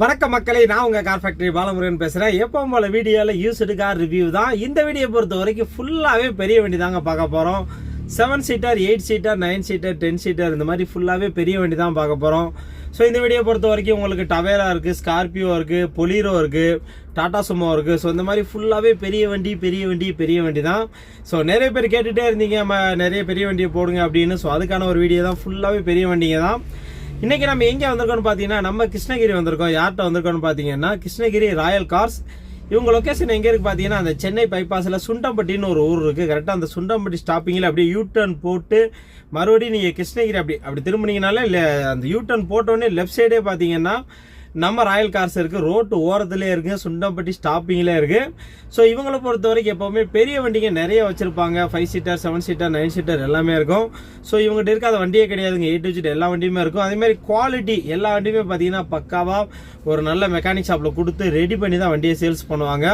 வணக்க மக்களை நான் உங்கள் கார் ஃபேக்டரி பாலமுருகன் பேசுகிறேன் எப்போ போல வீடியோவில் யூஸ்டு கார் ரிவ்யூ தான். இந்த வீடியோ பொறுத்த வரைக்கும் ஃபுல்லாகவே பெரிய வண்டி தாங்க பார்க்க போகிறோம் seven seater eight seater nine seater ten seater இந்த மாதிரி ஃபுல்லாகவே பெரிய வண்டி தான் பார்க்க போகிறோம் ஸோ இந்த வீடியோ பொறுத்த வரைக்கும் உங்களுக்கு டவேரா இருக்குது ஸ்கார்பியோ இருக்குது பொலீரோ இருக்குது டாடா சுமோ இருக்குது ஸோ இந்த மாதிரி ஃபுல்லாகவே பெரிய வண்டி பெரிய வண்டி பெரிய வண்டி தான். ஸோ நிறைய பேர் கேட்டுகிட்டே இருந்தீங்க நம்ம நிறைய பெரிய வண்டியை போடுங்க அப்படின்னு. ஸோ அதுக்கான ஒரு வீடியோ தான். ஃபுல்லாகவே பெரிய வண்டிங்க தான். இன்னைக்கு நம்ம எங்கே வந்திருக்கோம்னு பார்த்தீங்கன்னா நம்ம கிருஷ்ணகிரி வந்திருக்கோம். யார்கிட்ட வந்திருக்கோம்னு பார்த்தீங்கன்னா கிருஷ்ணகிரி ராயல் கார்ஸ். இவங்க லொக்கேஷன் எங்கே இருக்கு பார்த்தீங்கன்னா அந்த சென்னை பைபாஸில் சுண்டம்பட்டின்னு ஒரு ஊர் இருக்குது கரெக்டாக அந்த சுண்டம்பட்டி ஸ்டாப்பிங்கில் அப்படியே யூ டர்ன் போட்டு மறுபடியும் நீங்கள் கிருஷ்ணகிரி அப்படி அப்படி திரும்பினீங்கனால இல்லை அந்த யூ டர்ன் போட்டோடனே லெஃப்ட் சைடே பார்த்தீங்கன்னா நம்ம ராயல் கார்ஸ் இருக்கு. ரோட்டு ஓரத்துலேயே இருக்கு. சுண்டம்பட்டி ஸ்டாப்பிங்லேயே இருக்கு. ஸோ இவங்களை பொறுத்த வரைக்கும் எப்போவுமே பெரிய வண்டிங்க நிறைய வச்சிருப்பாங்க. Five seater seven seater nine seater எல்லாமே இருக்கும். ஸோ இவங்ககிட்ட இருக்காத வண்டியே கிடையாதுங்க. எயிட் டிஜிட் எல்லா வண்டியுமே இருக்கும். அதே மாதிரி குவாலிட்டி எல்லா வண்டியுமே பார்த்தீங்கன்னா பக்காவாக ஒரு நல்ல மெக்கானிக் ஷாப்பில் கொடுத்து ரெடி பண்ணி தான் வண்டியை சேல்ஸ் பண்ணுவாங்க.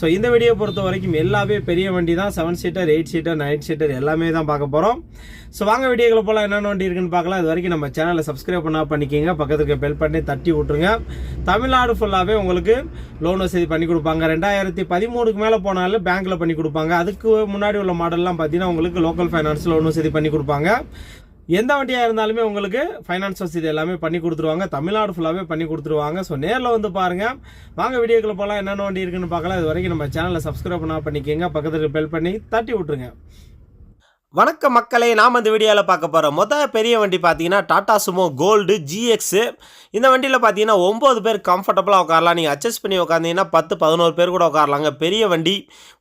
ஸோ இந்த வீடியோ பொறுத்த வரைக்கும் எல்லாமே பெரிய வண்டி தான். Seven seater eight seater nine seater எல்லாமே தான் பார்க்க போகிறோம் ஸோ வாங்க வீடியோக்களை போல என்னென்ன வண்டி இருக்குன்னு பார்க்கலாம். இது வரைக்கும் நம்ம சேனலை சப்ஸ்கிரைப் பண்ணா பண்ணிக்கிங்க. பக்கத்துக்கு பெல் பண்ணி தட்டி விட்ருங்க தமிழ்நாடு ஃபுல்லாகவே உங்களுக்கு லோன் வசதி பண்ணி கொடுப்பாங்க. ரெண்டாயிரத்தி பதிமூணுக்கு மேலே போனாலும் பேங்க்கில் பண்ணி கொடுப்பாங்க. அதுக்கு முன்னாடி உள்ள மாடல்லாம் பார்த்தீங்கன்னா உங்களுக்கு லோக்கல் ஃபைனான்ஸ் லோன் வசதி பண்ணி கொடுப்பாங்க. எந்த வண்டியாக இருந்தாலுமே உங்களுக்கு ஃபைனான்ஸ் வசதி எல்லாமே பண்ணி கொடுத்துருவாங்க. தமிழ்நாடு ஃபுல்லாகவே பண்ணி கொடுத்துருவாங்க. ஸோ நேரில் வந்து பாருங்கள் வாங்க வீடியோக்குள்ள போகலாம் என்னென்ன வண்டி இருக்குன்னு பார்க்கலாம். இது வரைக்கும் நம்ம சேனலை சப்ஸ்கிரைப் பண்ணா பண்ணிக்கோங்க. பக்கத்துக்கு பெல் பண்ணி தட்டி விட்ருங்க வணக்க மக்களே நாம் இந்த வீடியோவில் பார்க்க போகிறோம் மொதல் பெரிய வண்டி பார்த்தீங்கன்னா டாடா சுமோ கோல்டு ஜிஎக்ஸு இந்த வண்டியில் பார்த்தீங்கன்னா ஒம்பது பேர் கம்ஃபர்டபுளாக உட்காரலாம். நீங்கள் அட்ஜஸ்ட் பண்ணி உட்காந்தீங்கன்னா பத்து பதினோரு பேர் கூட உட்காரலாங்க. பெரிய வண்டி.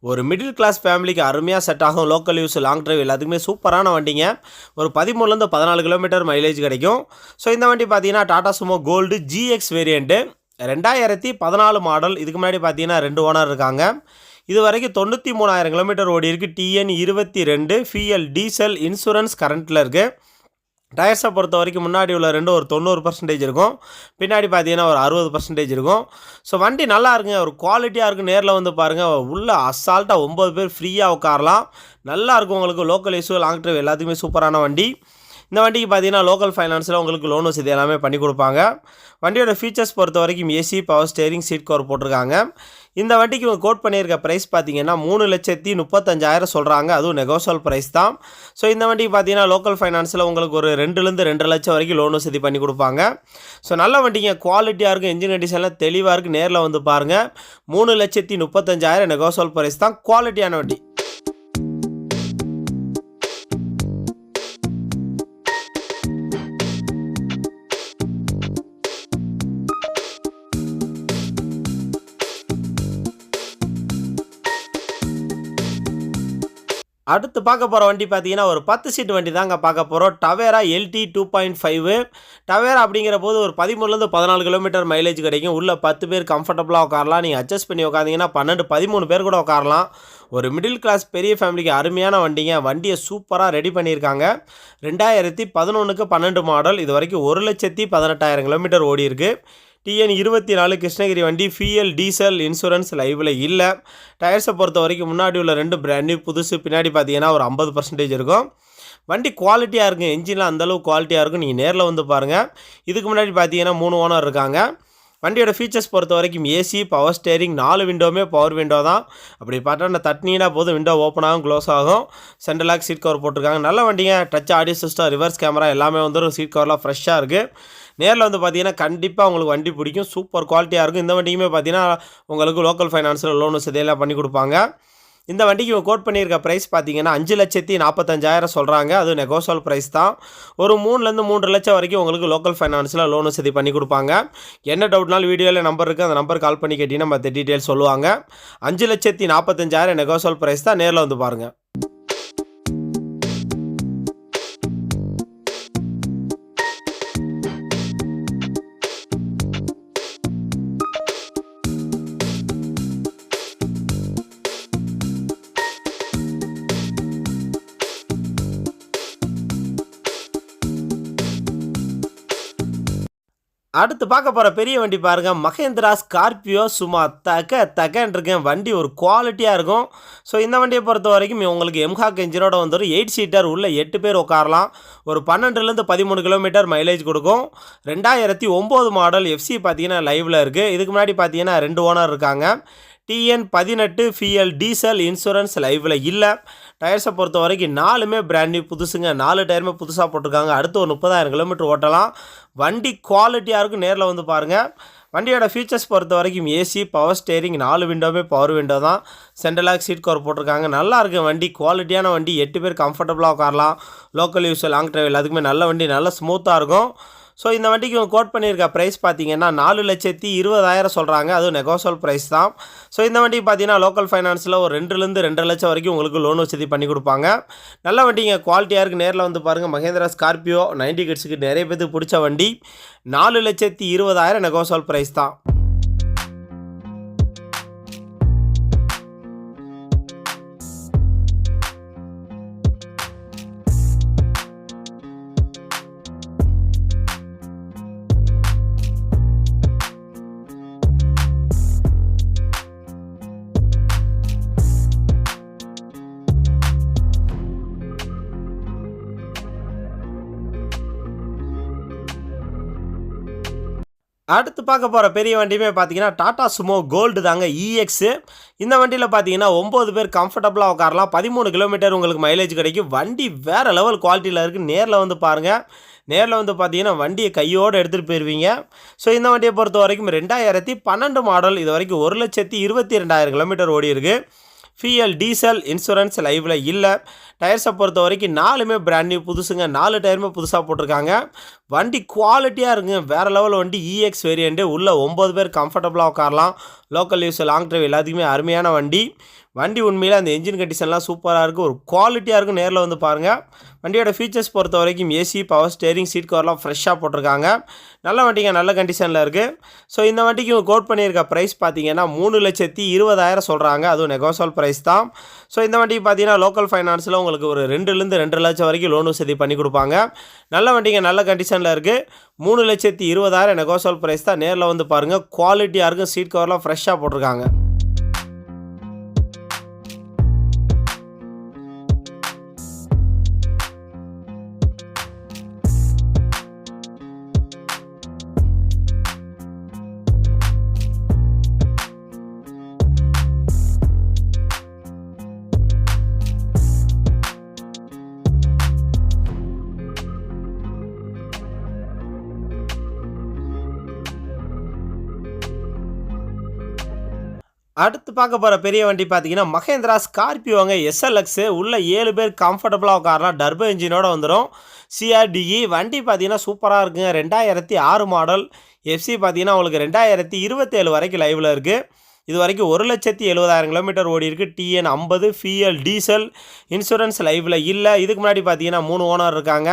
ஒரு மிடில் கிளாஸ் ஃபேமிலிக்கு அருமையாக செட் ஆகும். லோக்கல் யூஸ் லாங் டிரைவ் எல்லாத்துக்குமே சூப்பரான வண்டிங்க. ஒரு பதிமூணுலேருந்து பதினாலு கிலோமீட்டர் மைலேஜ் கிடைக்கும். ஸோ இந்த வண்டி பார்த்தீங்கன்னா Tata Sumo gold GX variant ரெண்டாயிரத்தி பதினாலு மாடல் இதுக்கு முன்னாடி பார்த்தீங்கன்னா ரெண்டு ஓனர் இருக்காங்க. இது வரைக்கும் தொண்ணூற்றி மூணாயிரம் கிலோமீட்டர் ஓடி இருக்குது டிஎன் இருபத்தி ரெண்டு ஃபிஎல் டீசல் இன்சூரன்ஸ் கரண்ட்டில் இருக்குது டயர்ஸை பொறுத்த வரைக்கும் முன்னாடி உள்ள ரெண்டு ஒரு தொண்ணூறு பர்சன்டேஜ் இருக்கும். பின்னாடி பார்த்தீங்கன்னா ஒரு அறுபது பர்சன்டேஜ் இருக்கும். ஸோ வண்டி நல்லா இருக்குங்க. ஒரு குவாலிட்டியாக இருக்குது நேரில் வந்து பாருங்கள் உள்ளே அசால்ட்டாக ஒம்பது பேர் ஃப்ரீயாக உட்காரலாம். நல்லா இருக்கும் உங்களுக்கு. லோக்கல் இஷ்யூ லாங் ட்ரைவ் எல்லாத்துக்குமே சூப்பரான வண்டி. இந்த வண்டிக்கு பார்த்தீங்கன்னா லோக்கல் ஃபைனான்ஸில் உங்களுக்கு லோன் வசதி எல்லாமே பண்ணி கொடுப்பாங்க. வண்டியோட ஃபீச்சர்ஸ் பொறுத்த வரைக்கும் AC power steering seat cover போட்டிருக்காங்க. இந்த வண்டிக்கு இவங்க கோட் பண்ணியிருக்க ப்ரைஸ் பார்த்தீங்கன்னா மூணு லட்சத்தி முப்பத்தஞ்சாயிரம் சொல்கிறாங்க அதுவும் நெகோசல் ப்ரைஸ் தான். ஸோ இந்த வண்டிக்கு பார்த்தீங்கன்னா லோக்கல் ஃபைனான்ஸில் உங்களுக்கு ஒரு ரெண்டுலேருந்து ரெண்டு லட்சம் வரைக்கும் லோன் வசதி பண்ணி கொடுப்பாங்க. ஸோ நல்ல வண்டிங்க குவாலிட்டியாக இருக்கும். இன்ஜின் கண்டிஷன்லாம் தெளிவாக இருக்குது நேரில் வந்து பாருங்கள் மூணு லட்சத்தி முப்பத்தஞ்சாயிரம் நெகோசல் ப்ரைஸ் தான். குவாலிட்டியான வண்டி அடுத்து பார்க்க போகிற வண்டி பார்த்தீங்கன்னா ஒரு பத்து சீட் வண்டி தாங்க பார்க்க போகிறோம் Tavera LT two point five Tavera அப்படிங்கிற போது ஒரு பதிமூணுலேருந்து பதினாலு கிலோமீட்டர் மைலேஜ் கிடைக்கும். உள்ள பத்து பேர் கம்ஃபர்டபுளாக உட்காரலாம். நீங்கள் அட்ஜஸ்ட் பண்ணி உட்காந்தீங்கன்னா பன்னெண்டு பதிமூணு பேர் கூட உட்காரலாம். ஒரு மிடில் கிளாஸ் பெரிய ஃபேமிலிக்கு அருமையான வண்டிங்க. வண்டியை சூப்பராக ரெடி பண்ணியிருக்காங்க. ரெண்டாயிரத்தி பதினொன்றுக்கு பன்னெண்டு மாடல் இது வரைக்கும் ஒரு லட்சத்தி பதினெட்டாயிரம் கிலோமீட்டர் ஓடி இருக்குது டிஎன் இருபத்தி நாலு கிருஷ்ணகிரி வண்டி ஃபிஎல் டீசல் இன்சூரன்ஸ் லைவில் இல்லை. டயர்ஸை பொறுத்த வரைக்கும் முன்னாடி உள்ள ரெண்டு பிராண்ட் நியூ புதுசு. பின்னாடி பார்த்தீங்கன்னா ஒரு ஐம்பது பர்சன்டேஜ் இருக்கும். வண்டி குவாலிட்டியாக இருக்கும். என்ஜின்லாம் அந்தளவு குவாலிட்டியாக இருக்கும். நீங்கள் நேரில் வந்து பாருங்கள் இதுக்கு முன்னாடி பார்த்தீங்கன்னா மூணு ஓனர் இருக்காங்க. வண்டியோட ஃபீச்சர்ஸ் பொறுத்த வரைக்கும் ஏசி பவர் ஸ்டேரிங் நாலு விண்டோவுமே பவர் விண்டோ தான். அப்படி பார்த்தா நான் தட்டினீங்கன்னா போதும். விண்டோ ஓப்பன் ஆகும் க்ளோஸ் ஆகும். சென்ட்ரல் லாக் சீட் கவர் போட்டிருக்காங்க. நல்ல வண்டிங்க. Touch audio system reverse camera எல்லாமே வந்துடும் சீட் கவர்லாம் ஃப்ரெஷ்ஷாக இருக்குது நேரில் வந்து பார்த்தீங்கன்னா கண்டிப்பாக உங்களுக்கு வண்டி பிடிக்கும். சூப்பர் குவாலிட்டியாக இருக்கும். இந்த வண்டிக்குமே பார்த்தீங்கன்னா உங்களுக்கு லோக்கல் ஃபைனான்ஸில் லோன் வசதியெல்லாம் பண்ணி கொடுப்பாங்க. இந்த வண்டிக்கு இவங்க கோட் பண்ணியிருக்க ப்ரைஸ் பார்த்தீங்கன்னா அஞ்சு லட்சத்தி நாற்பத்தஞ்சாயிரம் சொல்கிறாங்க அது நெகோசல் ப்ரைஸ் தான். ஒரு மூணுலேருந்து மூன்று லட்சம் வரைக்கும் உங்களுக்கு லோக்கல் ஃபைனான்ஸில் லோன் வசதி பண்ணி கொடுப்பாங்க. என்ன டவுட்னாலும் வீடியோவில் நம்பர் இருக்குது அந்த நம்பர் கால் பண்ணி கேட்டிங்கன்னா மற்ற டீட்டெயில் சொல்லுவாங்க. அஞ்சு லட்சத்தி நாற்பத்தஞ்சாயிரம் நெகோசல் ப்ரைஸ் தான். நேரில் வந்து பாருங்கள் அடுத்து பார்க்க போகிற பெரிய வண்டி பாருங்க. மகேந்திரா ஸ்கார்பியோ சும்மா தக தகன்னு வண்டி ஒரு குவாலிட்டியாக இருக்கும். ஸோ இந்த வண்டியை பொறுத்த வரைக்கும் உங்களுக்கு எம்ஹாக் இன்ஜினோட வந்துடும் எயிட் சீட்டர் உள்ள எட்டு பேர் உட்காரலாம். ஒரு பன்னெண்டுலேருந்து பதிமூணு கிலோமீட்டர் மைலேஜ் கொடுக்கும். ரெண்டாயிரத்தி ஒம்பது மாடல் எஃப்சி பார்த்தீங்கன்னா லைவில் இருக்குது இதுக்கு முன்னாடி பார்த்தீங்கன்னா ரெண்டு ஓனர் இருக்காங்க. டிஎன் பதினெட்டு ஃபிஎல் டீசல் இன்சூரன்ஸ் லைவில் இல்லை. டயர்ஸை பொறுத்த வரைக்கும் நாலுமே பிராண்ட் நியூ புதுசுங்க. நாலு டயருமே புதுசாக போட்டிருக்காங்க. அடுத்து ஒரு முப்பதாயிரம் கிலோமீட்டர் ஓட்டலாம். வண்டி குவாலிட்டியாக இருக்கும் நேரில் வந்து பாருங்கள் வண்டியோட ஃபீச்சர்ஸ் பொறுத்த வரைக்கும் ஏசி பவர் ஸ்டேரிங் நாலு விண்டோவே பவர் விண்டோ தான். சென்ட்ரலாக் சீட் கவர் போட்டிருக்காங்க. நல்லா இருக்கு வண்டி. குவாலிட்டியான வண்டி. எட்டு பேர் கம்ஃபர்டபுளாக உட்காரலாம். லோக்கல் யூஸ் லாங் ட்ரைவ் அதுக்குமே நல்ல வண்டி. நல்லா ஸ்மூத்தாக இருக்கும். ஸோ இந்த வண்டிக்கு இவங்க கோட் பண்ணியிருக்க ப்ரைஸ் பார்த்தீங்கன்னா நாலு லட்சத்தி இருபதாயிரம் சொல்கிறாங்க அதுவும் நெகோசல் ப்ரைஸ் தான். ஸோ இந்த வண்டிக்கு பார்த்தீங்கன்னா லோக்கல் ஃபைனான்ஸில் ஒரு ரெண்டுலேருந்து ரெண்டரை லட்சம் வரைக்கும் உங்களுக்கு லோன் வசதி பண்ணி கொடுப்பாங்க. நல்ல வண்டிங்க குவாலிட்டியாக இருக்குது நேரில் வந்து பாருங்கள் மகேந்திரா ஸ்கார்பியோ நைன்டி கிட்ஸுக்கு நிறைய பேருக்கு பிடிச்ச வண்டி. நாலு லட்சத்தி இருபதாயிரம் நெகோசல் ப்ரைஸ் தான். அடுத்து பார்க்க போகிற பெரிய வண்டியுமே பார்த்தீங்கன்னா டாடா சுமோ கோல்டு தாங்க இஎக்ஸு இந்த வண்டியில் பார்த்தீங்கன்னா ஒம்பது பேர் கம்ஃபர்டபுளாக உட்காரலாம். பதிமூணு கிலோமீட்டர் உங்களுக்கு மைலேஜ் கிடைக்கும். வண்டி வேறு லெவல் குவாலிட்டியில் இருக்குது நேரில் வந்து பாருங்கள் நேரில் வந்து பார்த்தீங்கன்னா வண்டியை கையோடு எடுத்துகிட்டு போயிடுவீங்க ஸோ இந்த வண்டியை பொறுத்த வரைக்கும் ரெண்டாயிரத்தி பன்னெண்டு மாடல் இது வரைக்கும் ஒரு லட்சத்தி இருபத்தி ரெண்டாயிரம் கிலோமீட்டர் ஓடி இருக்குது ஃபிஎல் டீசல் இன்சூரன்ஸ் லைவில் இல்லை. டயர்ஸை பொறுத்த வரைக்கும் நாலுமே பிராண்ட் நியூ புதுசுங்க. நாலு டயருமே புதுசாக போட்டிருக்காங்க. வண்டி குவாலிட்டியாக இருங்க. வேறு லெவல் வண்டி இஎக்ஸ் வேரியண்ட்டு உள்ளே ஒம்பது பேர் கம்ஃபர்டபுளாக உட்காரலாம். லோக்கல் யூஸ் லாங் ட்ரைவ் எல்லாத்துக்குமே அருமையான வண்டி. வண்டி உண்மையில் அந்த என்ஜின் கண்டிஷன்லாம் சூப்பராக இருக்குது ஒரு குவாலிட்டியாக இருக்கும் நேரில் வந்து பாருங்கள் வண்டியோட ஃபீச்சர்ஸ் பொறுத்த வரைக்கும் ஏசி பவர் ஸ்டேரிங் சீட் கவர்லாம் ஃப்ரெஷ்ஷாக போட்டிருக்காங்க. நல்ல வண்டிங்க நல்ல கண்டிஷனில் இருக்குது ஸோ இந்த வண்டிக்கு இவங்க கோட் பண்ணியிருக்க ப்ரைஸ் பார்த்தீங்கன்னா மூணு லட்சத்தி இருபதாயிரம் சொல்கிறாங்க அதுவும் நெகோசல் ப்ரைஸ் தான். ஸோ இந்த வண்டிக்கு பார்த்தீங்கன்னா லோக்கல் ஃபைனான்ஸில் உங்களுக்கு ஒரு ரெண்டுலேருந்து ரெண்டு லட்சம் வரைக்கும் லோன் வசதி பண்ணி கொடுப்பாங்க. நல்ல வண்டிங்க நல்ல கண்டிஷன் கண்டிஷனில் இருக்குது மூணு லட்சத்தி இருபதாயிரம் நெகோசல் ப்ரைஸ் தான் நேரில் வந்து பாருங்கள் குவாலிட்டியாக இருக்கும். சீட் கவர்லாம் ஃப்ரெஷ்ஷாக போட்டிருக்காங்க. அடுத்து பார்க்க போகிற பெரிய வண்டி பார்த்தீங்கன்னா மகேந்திரா ஸ்கார்பியோங்க எஸ்எல்எக்ஸு உள்ள ஏழு பேர் கம்ஃபர்டபுளாக உட்காரலாம். டர்போ இன்ஜினோட வந்துடும் சிஆர்டிஇ வண்டி பார்த்தீங்கன்னா சூப்பராக இருக்குங்க. ரெண்டாயிரத்தி ஆறு மாடல் எஃப்சி பார்த்தீங்கன்னா உங்களுக்கு ரெண்டாயிரத்தி இருபத்தேழு வரைக்கும் லைவில் இருக்குது இது வரைக்கும் ஒரு லட்சத்தி எழுபதாயிரம் கிலோமீட்டர் ஓடி இருக்குது டிஎன் ஐம்பது ஃபிஎல் டீசல் இன்சூரன்ஸ் லைவில் இல்லை. இதுக்கு முன்னாடி பார்த்தீங்கன்னா மூணு ஓனர் இருக்காங்க.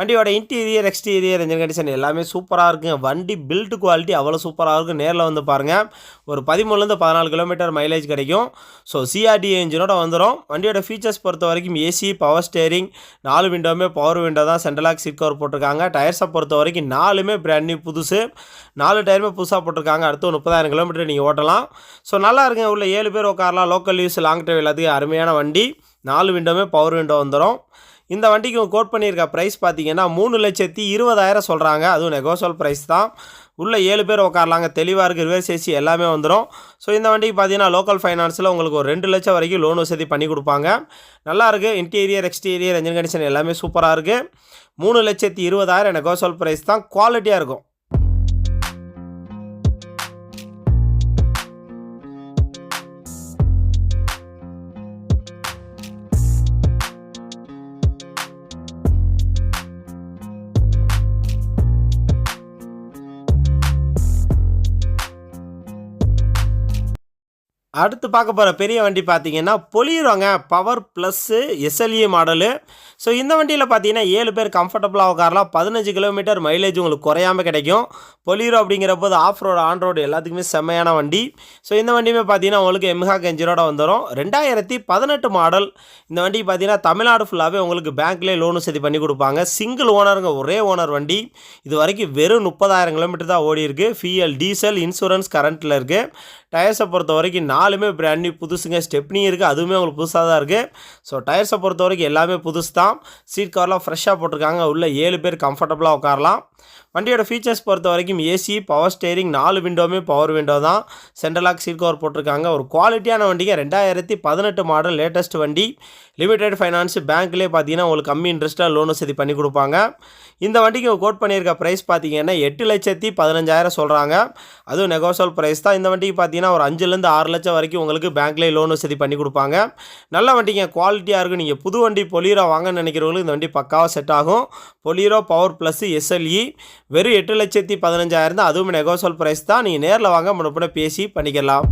வண்டியோட இன்டீரியர் எக்ஸ்டீரியர் இன்ஜின் கண்டிஷன் எல்லாமே சூப்பராக இருக்குங்க. வண்டி பில்ட் குவாலிட்டி அவ்வளோ சூப்பராக இருக்கும். நேரில் வந்து பாருங்கள் ஒரு பதிமூணுலேருந்து பதினாலு கிலோமீட்டர் மைலேஜ் கிடைக்கும். ஸோ சிஆர்டி இன்ஜினோட வந்துடும் வண்டியோட ஃபீச்சர்ஸ் பொறுத்த வரைக்கும் ஏசி பவர் ஸ்டேரிங் நாலு விண்டோமே பவர் விண்டோ தான். சென்ட்ரலாக் சீட் கவர் போட்டிருக்காங்க. டயர்ஸை பொறுத்த வரைக்கும் நாலுமே பிராண்ட் நியூ புதுசு. நாலு டயருமே புதுசாக போட்டிருக்காங்க. அடுத்து முப்பதாயிரம் கிலோமீட்டர் நீங்கள் ஓட்டலாம். ஸோ நல்லா இருக்குங்க. உள்ள ஏழு பேர் உட்காரலாம். லோக்கல் யூஸ் லாங் ட்ரைவ் எல்லாத்துக்கும் அருமையான வண்டி. நாலு விண்டோமே பவர் விண்டோ வந்துடும் இந்த வண்டிக்கு கோட் பண்ணியிருக்க ப்ரைஸ் பார்த்தீங்கன்னா மூணு லட்சத்தி இருபதாயிரம் சொல்கிறாங்க அதுவும் நெகோசல் ப்ரைஸ் தான். உள்ளே ஏழு பேர் உட்காரலாங்க தெளிவாக இருக்குது ரிவர்ஸ் ஏசி எல்லாமே வந்துடும் ஸோ இந்த வண்டிக்கு பார்த்தீங்கன்னா லோக்கல் ஃபைனான்ஸில் உங்களுக்கு ஒரு ரெண்டு லட்சம் வரைக்கும் லோன் வசதி பண்ணி கொடுப்பாங்க. நல்லாயிருக்கு இன்டீரியர் எக்ஸ்டீரியர் என்ஜின் கண்டிஷன் எல்லாமே சூப்பராக இருக்குது மூணு லட்சத்தி இருபதாயிரம் நெகோசல் ப்ரைஸ் தான். குவாலிட்டியாக இருக்கும். அடுத்து பார்க்க போகிற பெரிய வண்டி பார்த்தீங்கன்னா பொலிரோங்க. Power plus SLE model so இந்த வண்டியில் பார்த்தீங்கன்னா ஏழு பேர் கம்ஃபர்டபுளாக உட்காரலாம். பதினஞ்சு கிலோமீட்டர் மைலேஜ் உங்களுக்கு குறையாமல் கிடைக்கும். பொலிரோ அப்படிங்கிற போது ஆஃப் ரோடு ஆன் ரோடு எல்லாத்துக்குமே செம்மையான வண்டி. ஸோ இந்த வண்டியுமே பார்த்தீங்கன்னா உங்களுக்கு எம்ஹா கெஞ்சிரோட வந்துடும் ரெண்டாயிரத்தி பதினெட்டு மாடல் இந்த வண்டி பார்த்தீங்கன்னா தமிழ்நாடு ஃபுல்லாகவே உங்களுக்கு பேங்க்லேயே லோனு சரி பண்ணி கொடுப்பாங்க. சிங்கிள் ஓனருங்க ஒரே ஓனர் வண்டி. இது வரைக்கும் வெறும் முப்பதாயிரம் கிலோமீட்டர் தான் ஓடி இருக்குது ஃபிஎல் டீசல் இன்சூரன்ஸ் கரண்ட்டில் இருக்குது டயர்ஸை பொறுத்த வரைக்கும் நாலுமே பிராண்ட் நியூ புதுசுங்க. ஸ்டெப்னி இருக்குது அதுவுமே உங்களுக்கு புதுசாக தான் இருக்குது ஸோ டயர்ஸை பொறுத்த வரைக்கும் எல்லாமே புதுசு தான். சீட் கவர்லாம் ஃப்ரெஷ்ஷாக போட்டிருக்காங்க. உள்ளே ஏழு பேர் கம்ஃபர்டபுளாக உட்காரலாம். வண்டியோட ஃபீச்சர்ஸ் பொறுத்த வரைக்கும் ஏசி பவர் ஸ்டேரிங் நாலு விண்டோவுமே பவர் விண்டோ தான். சென்ட்ரலாக் சீட் கவர் போட்டிருக்காங்க. ஒரு குவாலிட்டியான வண்டிங்க. ரெண்டாயிரத்தி பதினெட்டு மாடல் லேட்டஸ்ட் வண்டி. லிமிடெட் ஃபைனான்ஸ் பேங்க்லேயே பார்த்தீங்கன்னா உங்களுக்கு கம்மி இன்ட்ரெஸ்ட்டாக லோன் வசதி பண்ணி கொடுப்பாங்க. இந்த வண்டிக்கு கோட் பண்ணியிருக்க ப்ரைஸ் பார்த்தீங்கன்னா எட்டு லட்சத்தி பதினஞ்சாயிரம் சொல்கிறாங்க அதுவும் நெகோசல் ப்ரைஸ் தான். இந்த வண்டிக்கு பார்த்தீங்கன்னா ஒரு அஞ்சுலேருந்து ஆறு லட்சம் வரைக்கும் உங்களுக்கு பேங்க்லேயே லோன் வசதி பண்ணி கொடுப்பாங்க. நல்ல வண்டிங்க. குவாலிட்டியாக இருக்கும். நீங்கள் புது வண்டி பொலியரோ வாங்கன்னு நினைக்கிறவங்களுக்கு இந்த வண்டி பக்காவாக செட் ஆகும். பொலியரோ பவர் ப்ளஸ் எஸ்எல்இ வெறும் எட்டு லட்சத்தி பதினஞ்சாயிரம் தான் அதுவும் நெகோசல் ப்ரைஸ் தான். நீங்கள் நேரில் வாங்க முன்னப்பட பேசி பண்ணிக்கலாம்.